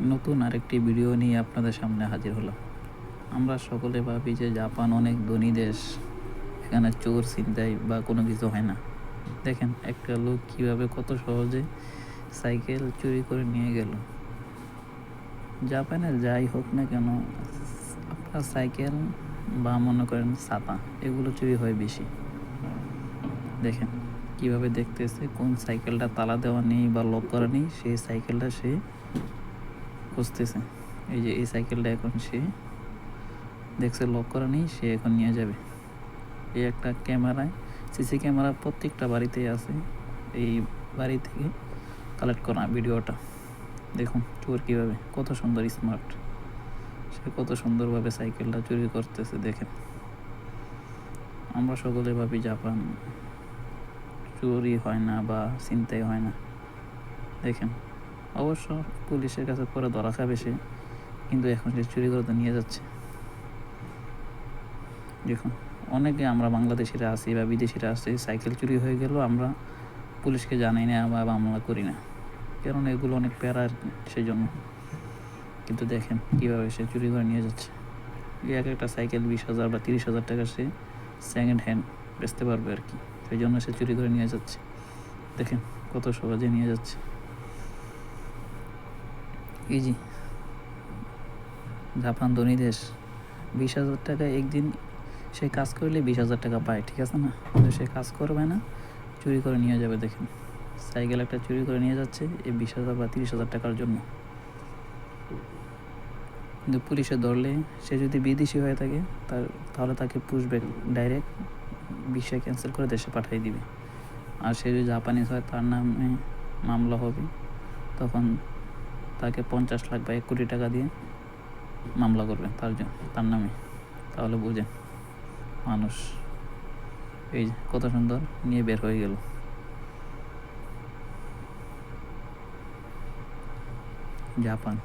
নতুন আরেকটি ভিডিও নিয়ে আপনাদের সামনে হাজির হলাম। আমরা সকলে ভাবি যে জাপান অনেক ধনী দেশ, এখানে চোর, ছিনতাই বা কোনো কিছু হয় না। দেখেন, একটা লোক কীভাবে কত সহজে সাইকেল চুরি করে নিয়ে গেল। জাপানে যাই হোক না কেন, আপনার সাইকেল বা মনে করেন ছাতা, এগুলো চুরি হয় বেশি। দেখেন, কীভাবে দেখতেছে, কোন সাইকেলটা তালা দেওয়া নেই বা লক করা নেই, সেই সাইকেলটা সে খুঁজতেছে। এই যে এই সাইকেলটা এখন সে দেখছে লক করা নেই, সে এখন নিয়ে যাবে। এই একটা ক্যামেরায় সিসি ক্যামেরা প্রত্যেকটা বাড়িতেই আছে। এই বাড়ি থেকে কালেক্ট করা ভিডিওটা। দেখুন, চোর কীভাবে, কত সুন্দর স্মার্ট সে কত সুন্দরভাবে সাইকেলটা চুরি করতেছে, দেখেন। আমরা সকলে ভাবি জাপান চুরি হয় না বা চিন্তাই হয় না। দেখেন অবশ্য পুলিশের কাছে পরে ধরা খাবে সে। কিন্তু এখন সে চুরি করে তো নিয়ে যাচ্ছে। দেখুন, অনেকে আমরা বাংলাদেশিরা আছি বা বিদেশিরা আছি, সাইকেল চুরি হয়ে গেল আমরা পুলিশকে জানাই না বা মামলা করি না। কারণ এগুলো অনেক প্যারা আর কি সেই জন্য কিন্তু দেখেন কীভাবে সে চুরি করে নিয়ে যাচ্ছে। এক একটা সাইকেল বিশ হাজার বা তিরিশ হাজার টাকা সে সেকেন্ড হ্যান্ড বেচতে পারবে আর কি। সেই জন্য সে চুরি করে নিয়ে যাচ্ছে। দেখেন কত সহজে নিয়ে যাচ্ছে। ইজি জাপান ধনী দেশ, বিশ হাজার টাকা একদিন সে কাজ করলে বিশ হাজার টাকা পায়, ঠিক আছে না? কিন্তু সে কাজ করবে না, চুরি করে নিয়ে যাবে, দেখেন। সাইকেল একটা চুরি করে নিয়ে যাচ্ছে এই বিশ হাজার বা তিরিশ হাজার টাকার জন্য। কিন্তু পুলিশে ধরলে, সে যদি বিদেশি হয়ে থাকে, তার, তাহলে তাকে পুষবে ডাইরেক্ট বিষয় ক্যান্সেল করে দেশে পাঠিয়ে দিবে। আর সে যদি জাপানিজ হয়, তার নামে মামলা হবে, তখন তাকে পঞ্চাশ লাখ বা এক কোটি টাকা দিয়ে মামলা করবেন তার জন্য, তার নামে। তাহলে বুঝেন, মানুষ এই কত সুন্দর নিয়ে বের হয়ে গেল। জাপান।